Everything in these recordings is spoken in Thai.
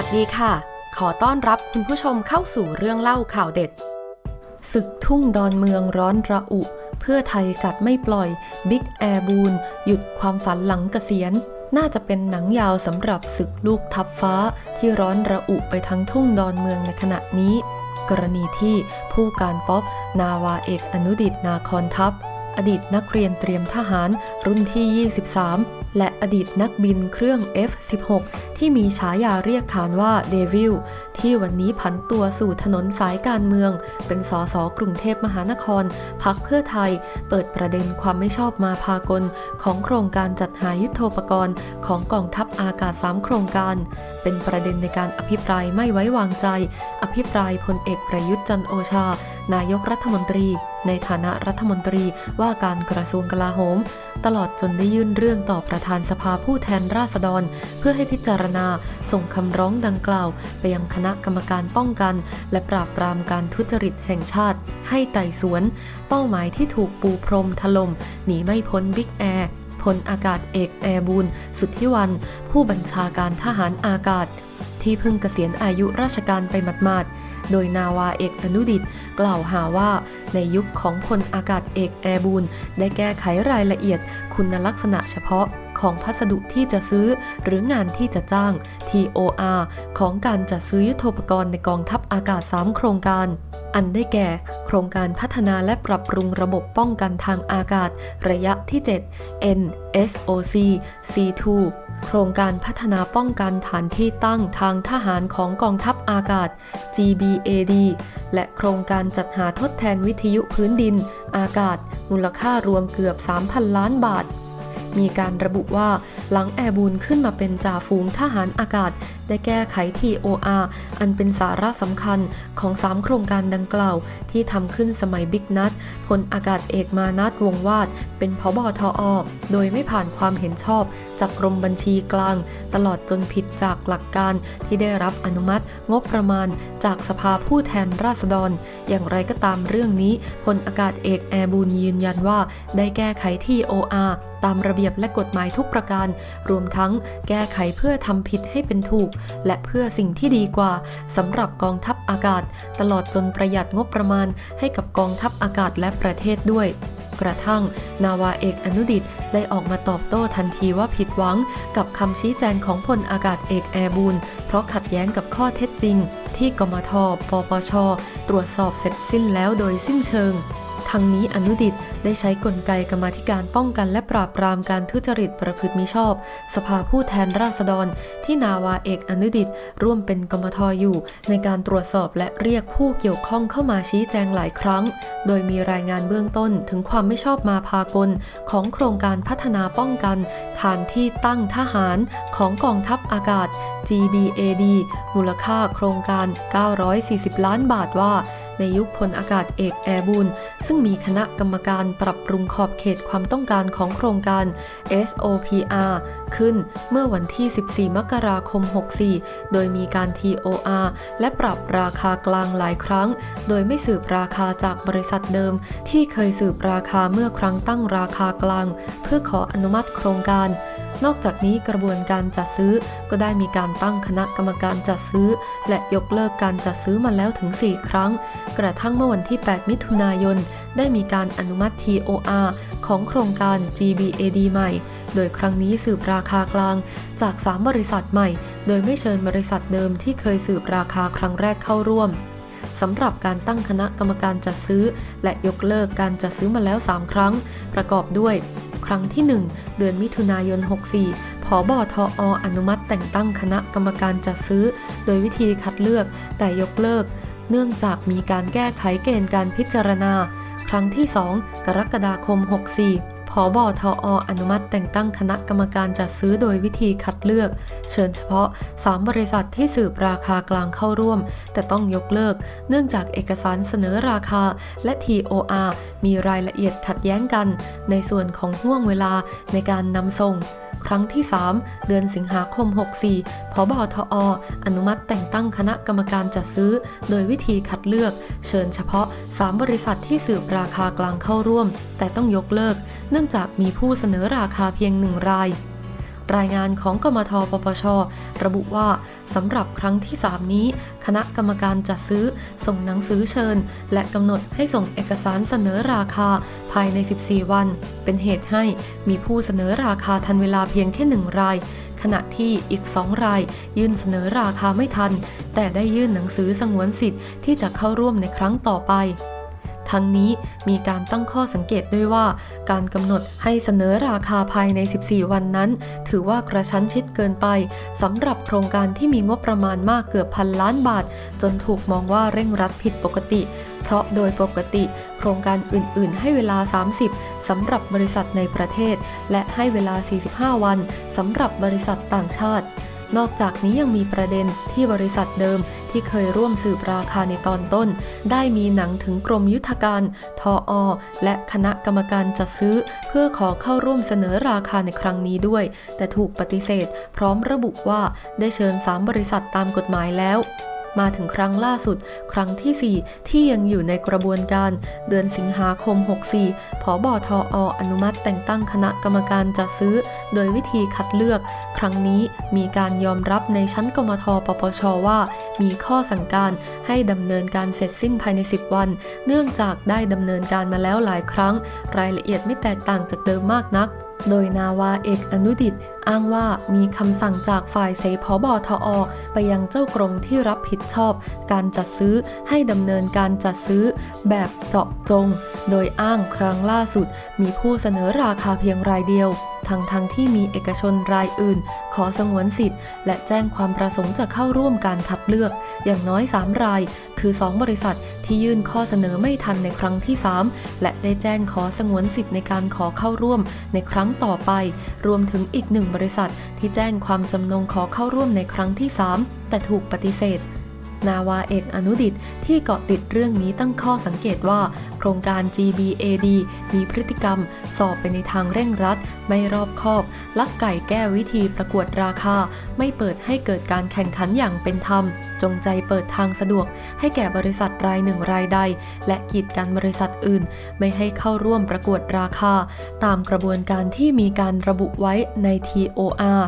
วัสดีค่ะ ขอต้อนรับคุณผู้ชมเข้าสู่เรื่องเล่าข่าวเด็ด ศึกทุ่งดอนเมืองร้อนระอุ เพื่อไทยกัดไม่ปล่อยบิ๊กแอร์บูนหยุดความฝันหลังเกษียณ น่าจะเป็นหนังยาวสำหรับศึกลูกทัพฟ้าที่ร้อนระอุไปทั้งทุ่งดอนเมืองในขณะนี้ กรณีที่ผู้การป๊อปนาวาเอกอนุดิตนาคอนทัพ อดีตนักเรียนเตรียมทหารรุ่นที่ 23และอดีตนักบินเครื่อง F-16 ที่มีฉายาเรียกขานว่าเดวิลที่วันนี้ผันตัวสู่ถนนสายการเมือง เป็นสสกรุงเทพมหานครพักเพื่อไทย เปิดประเด็นความไม่ชอบมาพากล ของโครงการจัดหายุทโธปกรณ์ ของกองทัพอากาศ3โครงการ เป็นประเด็นในการอภิปรายไม่ไว้วางใจ อภิปรายพลเอกประยุทธ์จันโอชา นายกรัฐมนตรี ในฐานะรัฐมนตรีว่าการกระทรวงกลาโหม ตลอดจนได้ยื่นเรื่องต่อประธานสภาผู้แทนราษฎร เพื่อให้พิจารณา ส่งคำร้องดังกล่าว ไปยังคณะกรรมการป้องกัน และปราบปรามการทุจริตแห่งชาติ ให้ไต่สวน เป้าหมายที่ถูกปูพรมถล่มหนีไม่พ้นบิ๊กแอร์พลอากาศเอกแอร์บูนสุทธิวัน ผู้บัญชาการทหารอากาศ ที่เพิ่งเกษียณอายุราชการไปหมาดๆ โดยนาวาเอกอนุดิต กล่าวหาว่าในยุคของพลอากาศเอกแอร์บูนได้แก้ไขรายละเอียดคุณลักษณะเฉพาะของพัสดุที่จะซื้อหรืองานที่จะจ้าง TOR ของการจัดซื้อยุทโธปกรณ์ในกองทัพอากาศ 3 โครงการ อันได้แก่ โครงการพัฒนาและปรับปรุงระบบป้องกันทางอากาศ ระยะที่ 7 NSOC C2 โครงการพัฒนาป้องกันฐานที่ตั้งทางทหารของกองทัพอากาศ GBAD และโครงการจัดหาทดแทนวิทยุพื้นดิน อากาศ มูลค่ารวมเกือบ 3,000 ล้านบาทมีการระบุว่าหลังแอร์บูนขึ้นมาเป็นจ่าฝูงทหารอากาศ ได้แก้ไข TOR อันเป็นสาระสำคัญของ 3 โครงการดังกล่าว ที่ทำขึ้นสมัยบิ๊กนัดพลอากาศเอกมานัดวงวาด เป็นพบทอ โดยไม่ผ่านความเห็นชอบ จากกรมบัญชีกลาง ตลอดจนผิดจากหลักการที่ได้รับอนุมัติงบประมาณจากสภาผู้แทนราษฎร อย่างไรก็ตามเรื่องนี้พลอากาศเอกแอร์บูนยืนยันว่า ได้แก้ไข TOR ตามระเบียบและกฎหมายทุกประการ รวมทั้งแก้ไขเพื่อทำผิดให้เป็นถูกและเพื่อสิ่งที่ดีกว่าสำหรับกองทัพอากาศ ตลอดจนประหยัดงบประมาณให้กับกองทัพอากาศและประเทศด้วยกระทั่ง นาวาเอกอนุดิตได้ออกมาตอบโต้ทันทีว่าผิดหวังกับคำชี้แจงของพลอากาศเอกแอร์บูนเพราะขัดแย้งกับข้อเท็จจริง ที่กมทปปช ตรวจสอบเสร็จสิ้นแล้วโดยสิ้นเชิง ทั้งนี้อนุดิตได้ใช้กลไกกรรมธิการป้องกันและปราบปรามการทุจริตประพฤติมิชอบ สภาผู้แทนราษฎร ที่นาวาเอกอนุดิตร่วมเป็นกรมทอยู่ ในการตรวจสอบและเรียกผู้เกี่ยวข้องเข้ามาชี้แจงหลายครั้ง โดยมีรายงานเบื้องต้นถึงความไม่ชอบมาพากลของโครงการพัฒนาป้องกัน ฐานที่ตั้งทหารของกองทัพอากาศ GBAD มูลค่าโครงการ 940 ล้านบาทว่า ในยุคพลอากาศเอกแอร์บูนซึ่งมีคณะกรรมการปรับปรุงขอบเขตความต้องการของโครงการ SOPR ขึ้นเมื่อวันที่ 14 มกราคม 64 โดยมีการ TOR และปรับราคากลางหลายครั้ง โดยไม่สืบราคาจากบริษัทเดิม ที่เคยสืบราคาเมื่อครั้งตั้งราคากลาง เพื่อขออนุมัติโครงการ นอกจากนี้กระบวนการจัดซื้อก็ได้มีการตั้งคณะกรรมการจัดซื้อ และยกเลิกการจัดซื้อมาแล้วถึง 4 ครั้ง กระทั่งเมื่อวันที่ 8 มิถุนายน ได้มีการอนุมัติ TOR ของโครงการ GBAD ใหม่ โดยครั้งนี้สืบราคากลางจาก 3 บริษัทใหม่ โดยไม่เชิญบริษัทเดิมที่เคยสืบราคาครั้งแรกเข้าร่วมสำหรับการตั้งคณะกรรมการจัดซื้อ และยกเลิกการจัดซื้อมาแล้ว 3 ครั้ง ประกอบด้วย ครั้งที่ 1 เดือนมิถุนายน 64 ผอบทออนุมัติแต่งตั้งคณะกรรมการจัดซื้อ โดยวิธีคัดเลือกแต่ยกเลิก เนื่องจากมีการแก้ไขเกณฑ์การพิจารณา ครั้งที่ 2 กรกฎาคม 64 ผบทออนุมัติแต่งตั้งคณะกรรมการจัดซื้อโดยวิธีคัดเลือก เชิญเฉพาะ 3 บริษัทที่สืบราคากลางเข้าร่วม แต่ต้องยกเลิก เนื่องจากเอกสารเสนอราคาและ TOR มีรายละเอียดขัดแย้งกัน ในส่วนของห่วงเวลาในการนำส่ง ครั้งที่ 3 เดือนสิงหาคม 64พบทออนุมัติแต่งตั้งคณะกรรมการจัดซื้อ โดยวิธีคัดเลือก เชิญเฉพาะ 3 บริษัทที่สืบราคากลางเข้าร่วม แต่ต้องยกเลิก เนื่องจากมีผู้เสนอราคาเพียงหนึ่งราย รายงานของกมทปปช ระบุว่าสำหรับครั้งที่ 3 นี้ คณะกรรมการจัดซื้อส่งหนังสือเชิญ และกำหนดให้ส่งเอกสารเสนอราคาภายใน 14 วัน เป็นเหตุให้มีผู้เสนอราคาทันเวลาเพียงแค่หนึ่งราย ขณะที่อีกสองราย ยื่นเสนอราคาไม่ทัน แต่ได้ยื่นหนังสือสงวนสิทธิ์ที่จะเข้าร่วมในครั้งต่อไป ทั้งนี้มีการตั้งข้อสังเกตด้วยว่า การกำหนดให้เสนอราคาภายใน 14 วันนั้น ถือว่ากระชั้นชิดเกินไปสำหรับโครงการที่มีงบประมาณมากเกือบพันล้านบาท จนถูกมองว่าเร่งรัดผิดปกติ เพราะโดยปกติ โครงการอื่น ๆ ให้เวลา 30 สำหรับบริษัทในประเทศ และให้เวลา 45 วันสำหรับบริษัทต่างชาติ นอกจากนี้ยังมีประเด็นที่บริษัทเดิมที่เคยร่วมสืบราคาในตอนต้น ได้มีหนังถึงกรมยุทธการ ทออ และคณะกรรมการจัดซื้อ เพื่อขอเข้าร่วมเสนอราคาในครั้งนี้ด้วย แต่ถูกปฏิเสธ พร้อมระบุว่าได้เชิญ 3 บริษัทตามกฎหมายแล้ว มาถึงครั้งล่าสุด ครั้งที่ 4 ที่ยังอยู่ในกระบวนการ เดือนสิงหาคม 64 ผบทออนุมัติแต่งตั้งคณะกรรมการจัดซื้อ โดยวิธีคัดเลือก ครั้งนี้มีการยอมรับในชั้นกมทปปชว่า มีข้อสั่งการให้ดำเนินการเสร็จสิ้นภายใน 10 วัน เนื่องจากได้ดำเนินการมาแล้วหลายครั้ง รายละเอียดไม่แตกต่างจากเดิมมากนัก โดยนาวาเอกอนุดิตอ้างว่ามีคำสั่งจากฝ่ายเสพบทอไปยังเจ้ากรมที่รับผิดชอบ การจัดซื้อให้ดำเนินการจัดซื้อแบบเจาะจง โดยอ้างครั้งล่าสุด มีผู้เสนอราคาเพียงรายเดียว ทั้งทั้งที่มีเอกชนรายอื่น ขอสงวนสิทธิ์ และแจ้งความประสงค์จะเข้าร่วมการคัดเลือก อย่างน้อย 3 ราย คือ 2 บริษัทที่ยื่นข้อเสนอไม่ทันในครั้งที่ 3 และได้แจ้งขอสงวนสิทธิ์ในการขอเข้าร่วมในครั้งต่อไป รวมถึงอีกหนึ่งบริษัทที่แจ้งความจำนงขอเข้าร่วมในครั้งที่ 3 แต่ถูกปฏิเสธ นาวาเอกอนุดิตที่เกาะติดเรื่องนี้ตั้งข้อสังเกตว่า โครงการ GBAD มีพฤติกรรม สอบไปในทางเร่งรัด ไม่รอบคอบ ลักไก่แก้วิธีประกวดราคา ไม่เปิดให้เกิดการแข่งขันอย่างเป็นธรรม จงใจเปิดทางสะดวก ให้แก่บริษัทรายหนึ่งรายใด และกีดกันบริษัทอื่น ไม่ให้เข้าร่วมประกวดราคา ตามกระบวนการที่มีการระบุไว้ใน TOR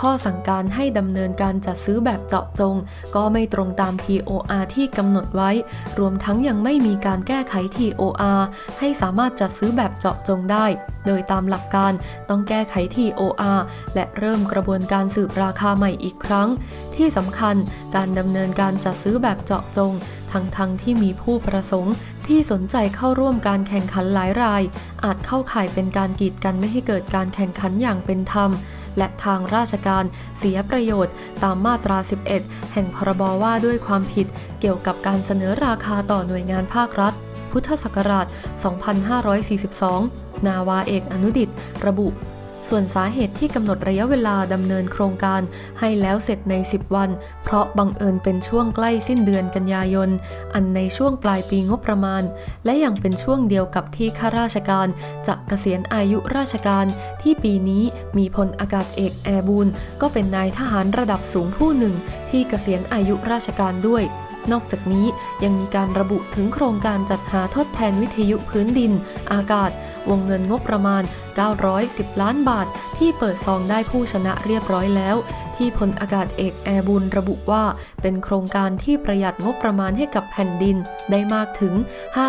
ข้อสั่งการให้ดำเนินการจัดซื้อแบบเจาะจง ก็ไม่ตรงตาม TOR ที่กำหนดไว้ รวมทั้งยังไม่มีการแก้ไข TOR ให้สามารถจัดซื้อแบบเจาะจงได้ โดยตามหลักการต้องแก้ไข TOR และเริ่มกระบวนการสืบราคาใหม่อีกครั้ง ที่สำคัญการดำเนินการจัดซื้อแบบเจาะจงทั้งทั้งที่มีผู้ประสงค์ที่สนใจเข้าร่วมการแข่งขันหลายราย อาจเข้าข่ายเป็นการกีดกันไม่ให้เกิดการแข่งขันอย่างเป็นธรรม และทางราชการเสียประโยชน์ ตามมาตรา 11 แห่งพรบว่าด้วยความผิดเกี่ยวกับการเสนอราคาต่อหน่วยงานภาครัฐ พุทธศักราช 2542 นาวาเอกอนุดิต ระบุ ส่วนสาเหตุที่กำหนดระยะเวลาดำเนินโครงการให้แล้วเสร็จใน 10 วัน เพราะบังเอิญเป็นช่วงใกล้สิ้นเดือนกันยายน อันในช่วงปลายปีงบประมาณ และยังเป็นช่วงเดียวกับที่ข้าราชการ จะเกษียณอายุราชการ ที่ปีนี้มีพลอากาศเอกแอร์บูนก็เป็นนายทหารระดับสูงผู้หนึ่ง ที่เกษียณอายุราชการด้วย นอกจากนี้ยังมีการระบุถึงโครงการจัดหาทดแทนวิทยุพื้นดิน อากาศ วงเงินงบประมาณ 910 ล้านบาท ที่เปิดซองได้ผู้ชนะเรียบร้อยแล้ว ที่พลอากาศเอกแอร์บุญระบุว่า เป็นโครงการที่ประหยัดงบประมาณให้กับแผ่นดินได้มากถึง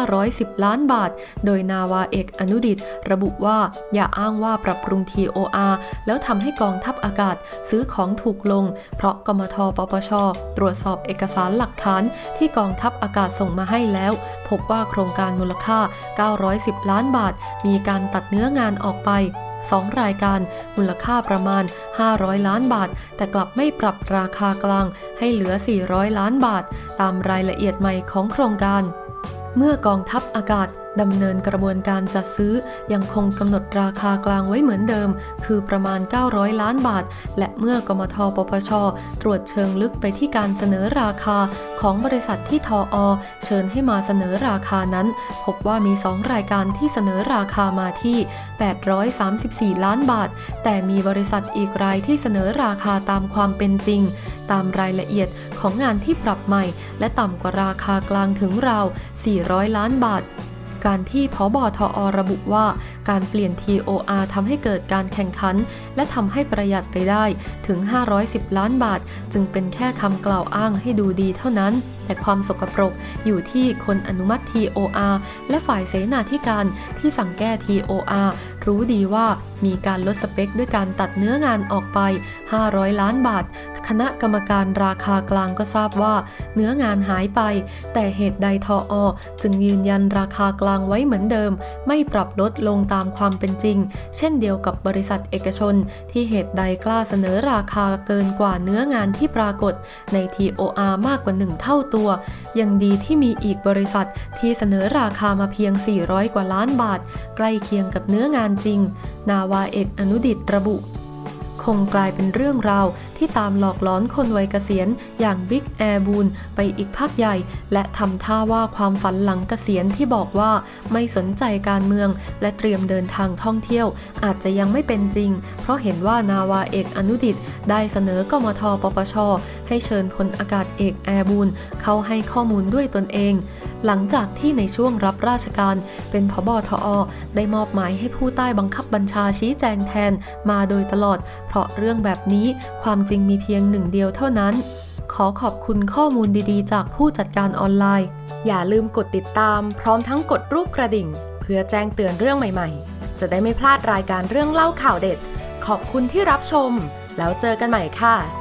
510 ล้านบาท โดยนาวาเอกอนุดิต ระบุว่าอย่าอ้างว่าปรับปรุง TOR แล้วทำให้กองทัพอากาศซื้อของถูกลง เพราะกมทปปช ตรวจสอบเอกสารหลักฐานที่กองทัพอากาศส่งมาให้แล้ว พบว่าโครงการมูลค่า 910 ล้านบาท มีการตัดเนื้องานออกไป 2 รายการ มูลค่าประมาณ 500 ล้านบาท แต่กลับไม่ปรับราคากลางให้เหลือ 400 ล้านบาท ตามรายละเอียดใหม่ของโครงการ เมื่อกองทัพอากาศ ดำเนินกระบวนการจัดซื้อยังคงกำหนดราคากลางไว้เหมือนเดิม คือประมาณ 900 ล้านบาท และเมื่อกมทปปช ตรวจเชิงลึกไปที่การเสนอราคาของบริษัทที่ทออเชิญให้มาเสนอราคานั้น พบว่ามี 2 รายการที่เสนอราคามาที่ 834 ล้านบาท แต่มีบริษัทอีกรายที่เสนอราคาตามความเป็นจริง ตามรายละเอียดของงานที่ปรับใหม่ และต่ำกว่าราคากลางถึงราว 400 ล้านบาท การที่พบทอระบุว่า การเปลี่ยน TOR ทำให้เกิดการแข่งขัน และทำให้ประหยัดไปได้ถึง 510 ล้านบาท จึงเป็นแค่คำกล่าวอ้างให้ดูดีเท่านั้น แต่ความสกปรกอยู่ที่คนอนุมัติ TOR และฝ่ายเสนาธิการที่สั่งแก้ TOR รู้ดีว่ามีการลดสเปคด้วยการตัดเนื้องานออกไป 500 ล้านบาท คณะกรรมการราคากลางก็ทราบว่า เนื้องานหายไป แต่เหตุใดทออ จึงยืนยันราคากลางไว้เหมือนเดิม ไม่ปรับลดลงตามความเป็นจริง เช่นเดียวกับบริษัทเอกชน ที่เหตุใดกล้าเสนอราคาเกินกว่าเนื้องานที่ปรากฏใน TOR มากกว่า 1 เท่าตัว ยังดีที่มีอีกบริษัทที่เสนอราคามาเพียง 400 กว่าล้านบาท ใกล้เคียงกับเนื้องานจริง นาวาเอกอนุดิตระบุ งกลายเป็นเรื่องราวที่ตามหลอกล้อนคนวัยเกษียณอย่างบิ๊กแอร์บูนไปอีกพักใหญ่ และทำท่าว่าความฝันหลังเกษียณที่บอกว่าไม่สนใจการเมือง และเตรียมเดินทางท่องเที่ยว อาจจะยังไม่เป็นจริง เพราะเห็นว่านาวาเอกอนุดิต ได้เสนอกมทปปช ให้เชิญพลอากาศเอกแอร์บูนเข้าให้ข้อมูลด้วยตนเอง หลังจากที่ในช่วงรับราชการ เป็นพบทอ ได้มอบหมายให้ผู้ใต้บังคับบัญชาชี้แจงแทนมาโดยตลอดเพราะเรื่องแบบนี้ความจริงมีเพียงหนึ่งเดียวเท่านั้น ขอขอบคุณข้อมูลดีๆ จากผู้จัดการออนไลน์ อย่าลืมกดติดตาม พร้อมทั้งกดรูปกระดิ่ง เพื่อแจ้งเตือนเรื่องใหม่ๆ จะได้ไม่พลาดรายการเรื่องเล่าข่าวเด็ด ขอบคุณที่รับชม แล้วเจอกันใหม่ค่ะ